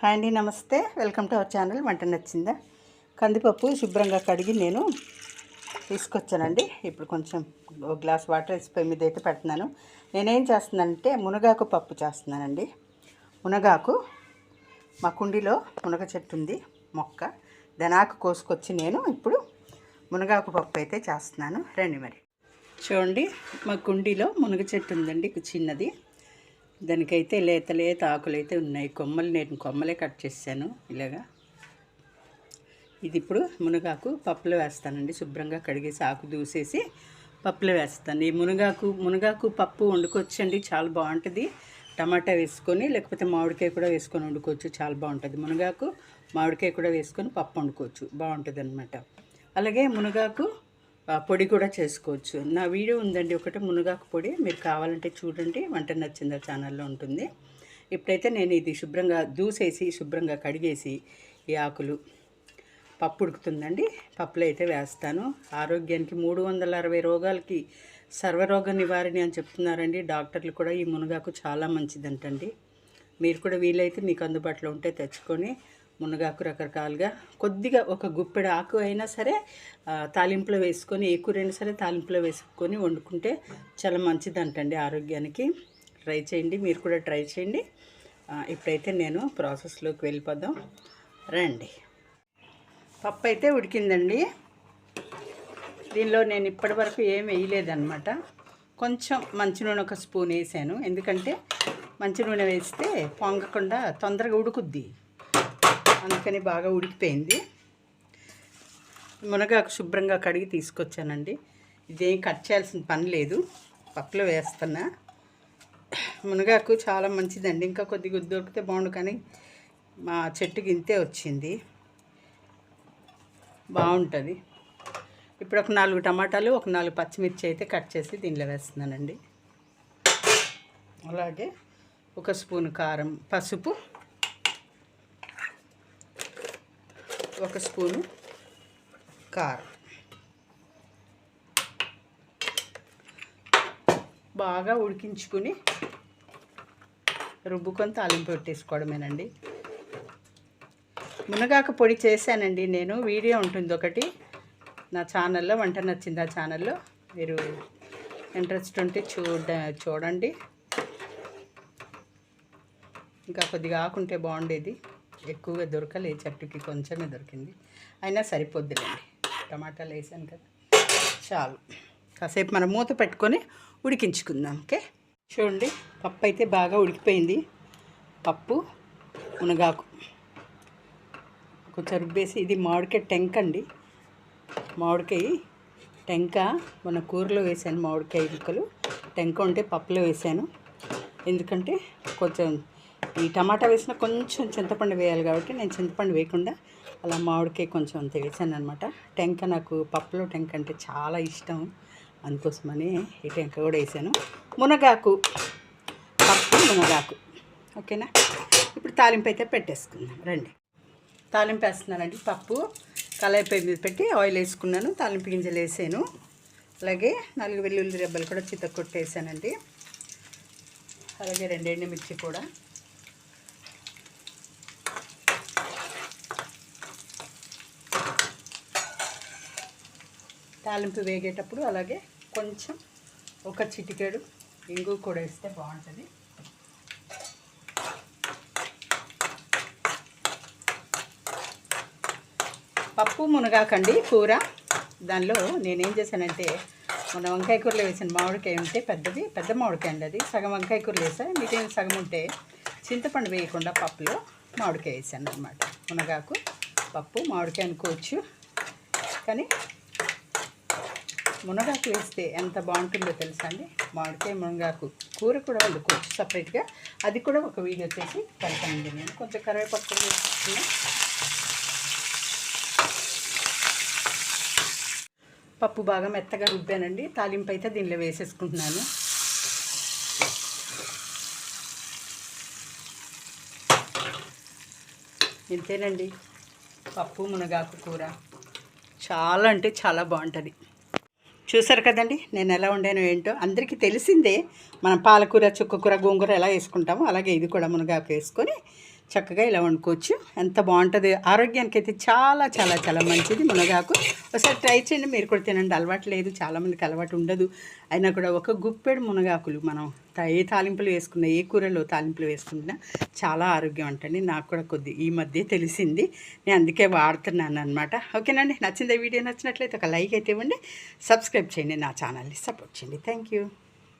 Hi అండి నమస్తే. Welcome to our channel. వంట నచ్చిందా? కందిపప్పు శుభ్రంగా కడిగి నేను తీసుకొచ్చానండి. ఇప్పుడు కొంచెం ఒక గ్లాస్ వాటర్ వేసి పొయ్యి మీద అయితే పెడుతున్నాను. నేనేం చేస్తున్నానంటే మునగాకు పప్పు చేస్తున్నానండి. మునగాకు మా కుండీలో మునగ చెట్టు ఉంది మొక్క. దనాకు కోసుకొచ్చి నేను ఇప్పుడు మునగాకు పప్పు అయితే చేస్తున్నాను. రండి మరి. చూడండి మా కుండీలో మునగ చెట్టు ఉందండి చిన్నది. దానికైతే లేత లేత ఆకులైతే ఉన్నాయి. కొమ్మలు నేను కొమ్మలే కట్ చేశాను ఇలాగా. ఇది ఇప్పుడు మునగాకు పప్పులో వేస్తానండి. శుభ్రంగా కడిగేసి ఆకు దూసేసి పప్పులో వేస్తాను. ఈ మునగాకు మునగాకు పప్పు వండుకోవచ్చండి. చాలా బాగుంటుంది. టమాటా వేసుకొని లేకపోతే మామిడికాయ కూడా వేసుకొని వండుకోవచ్చు. చాలా బాగుంటుంది. మునగాకు మామిడికాయ కూడా వేసుకొని పప్పు వండుకోవచ్చు. బాగుంటుంది అనమాట అలాగే మునగాకు పొడి కూడా చేసుకోవచ్చు. నా వీడియో ఉందండి ఒకటి మునగాకు పొడి. మీరు కావాలంటే చూడండి. వంట నచ్చిందా ఛానల్లో ఉంటుంది. ఇప్పుడైతే నేను ఇది శుభ్రంగా దూసేసి శుభ్రంగా కడిగేసి ఈ ఆకులు. పప్పు ఉడుకుతుందండి. పప్పులో అయితే వేస్తాను. ఆరోగ్యానికి మూడు వందల అరవై రోగాలకి సర్వరోగ నివారణ అని చెప్తున్నారండి. డాక్టర్లు కూడా ఈ మునగాకు చాలా మంచిదంటండి. మీరు కూడా వీలైతే మీకు అందుబాటులో ఉంటే తెచ్చుకొని మునగాకు రకరకాలుగా కొద్దిగా ఒక గుప్పెడు ఆకు అయినా సరే తాలింపులో వేసుకొని ఏ కూరైనా సరే తాలింపులో వేసుకొని వండుకుంటే చాలా మంచిదంటండి ఆరోగ్యానికి. ట్రై చేయండి మీరు కూడా ట్రై చేయండి. ఇప్పుడైతే నేను ప్రాసెస్లోకి వెళ్ళిపోదాం. రండి. పప్పు అయితే ఉడికిందండి. దీనిలో నేను ఇప్పటి వరకు ఏం వేయలేదన్నమాట. కొంచెం మంచి నూనె ఒక స్పూన్ వేసాను. ఎందుకంటే మంచి నూనె వేస్తే పొంగకుండా తొందరగా ఉడుకుద్ది. అందుకని బాగా ఉడికిపోయింది. మునగాకు శుభ్రంగా కడిగి తీసుకొచ్చానండి. ఇదేం కట్ చేయాల్సిన పని లేదు. పప్పులో వేస్తున్నా. మునగాకు చాలా మంచిదండి. ఇంకా కొద్దిగా దొరికితే బాగుండు కానీ మా చెట్టుకి ఇంతే వచ్చింది. బాగుంటుంది. ఇప్పుడు ఒక నాలుగు టమాటాలు ఒక నాలుగు పచ్చిమిర్చి అయితే కట్ చేసి దీనిలో వేస్తున్నానండి. అలాగే ఒక స్పూన్ కారం పసుపు ఒక స్పూను కారం. బాగా ఉడికించుకుని రుబ్బుకొని తాలింపు పెట్టేసుకోవడమేనండి. మునగాకు పొడి చేశానండి నేను వీడియో ఉంటుంది ఒకటి. నా ఛానల్లో వంట నచ్చింది ఆ ఛానల్లో మీరు ఇంట్రెస్ట్ ఉంటే చూడ చూడండి. ఇంకా కొద్దిగా ఆకుంటే బాగుండేది. ఎక్కువగా దొరకలే చెట్టుకి కొంచెమే దొరికింది. అయినా సరిపోద్దులేండి. టమాటాలు వేసాను కదా. చాలు. కాసేపు మనం మూత పెట్టుకొని ఉడికించుకుందాం ఓకే? చూడండి పప్పు అయితే బాగా ఉడికిపోయింది. పప్పు మునగాకు. కొంచెం రుబ్బేసి ఇది మామిడికాయ టెంక అండి. మామిడికాయ టెంక మన కూరలో వేసాను మామిడికాయ ముక్కలు. టెంక ఉంటే పప్పులో వేసాను. ఎందుకంటే కొంచెం ఈ టమాటా వేసిన కొంచెం చింతపండు వేయాలి కాబట్టి నేను చింతపండు వేయకుండా అలా మామిడికాయ కొంచెం అంత వేసాను అనమాట టెంక నాకు పప్పులో టెంక అంటే చాలా ఇష్టం. అందుకోసమని ఈ టెంక కూడా వేసాను. మునగాకు పప్పు మునగాకు. ఓకేనా? ఇప్పుడు తాలింపు అయితే పెట్టేసుకుందాం. రండి. తాలింపు వేస్తున్నానండి. పప్పు కళాయి మీద పెట్టి ఆయిల్ వేసుకున్నాను. తాలింపు గింజలు వేసాను. అలాగే నాలుగు వెల్లుల్లి రెబ్బలు కూడా చిత్త కొట్టేసానండి అలాగే రెండు ఎండుమిర్చి కూడా. తాలింపు వేగేటప్పుడు అలాగే కొంచెం ఒక చిటికెడు ఇంగు కూడా వేస్తే బాగుంటుంది. పప్పు మునగాకండి కూర. దానిలో నేనేం చేశానంటే మన వంకాయ కూరలో వేసిన మామిడికాయ ఉంటే పెద్దది పెద్ద మామిడికాయ అండి అది. సగం వంకాయ కూరలు వేసాను మిగిలిన సగం ఉంటే చింతపండు వేయకుండా పప్పులో మామిడికాయ వేసాను అనమాట మునగాకు పప్పు మామిడికాయ అనుకోవచ్చు. కానీ మునగాకు వేస్తే ఎంత బాగుంటుందో తెలుసా అండి? మామిడికాయ మునగాకు కూర కూడా వండుకోవచ్చు సపరేట్గా అది కూడా ఒక వీడియో చేసి పెడతానండి నేను. కొంచెం కరివేపాకు వేసుకున్నా పప్పు బాగా మెత్తగా రుబ్బానండి. తాలింపు అయితే దీనిలో వేసేసుకుంటున్నాను. ఇంతేనండి. పప్పు మునగాకు కూర చాలా అంటే చాలా బాగుంటుంది. చూసారు కదండి నేను ఎలా వండానో ఏంటో. అందరికీ తెలిసిందే మనం పాలకూర చుక్కకూర గోంగూర ఎలా వేసుకుంటామో అలాగే ఇది కూడా మునగాకు వేసుకొని చక్కగా ఇలా వండుకోవచ్చు. ఎంత బాగుంటుంది. ఆరోగ్యానికి అయితే చాలా చాలా చాలా మంచిది మునగాకు. ఒకసారి ట్రై చేయండి. మీరు కూడా తినండి. అలవాటు లేదు. చాలామందికి అలవాటు ఉండదు. అయినా కూడా ఒక గుప్పెడు మునగాకులు మనం త- ఏ తాలింపులు వేసుకున్నా ఏ కూరలో తాలింపులు వేసుకున్నా చాలా ఆరోగ్యం అంటండి. నాకు కూడా కొద్ది ఈ మధ్య తెలిసింది. నేను అందుకే వాడుతున్నాను అనమాట ఓకేనండి. నచ్చింది వీడియో నచ్చినట్లయితే ఒక లైక్ అయితే ఇవ్వండి. సబ్స్క్రైబ్ చేయండి. నా ఛానల్ని సపోర్ట్ చేయండి. Thank you.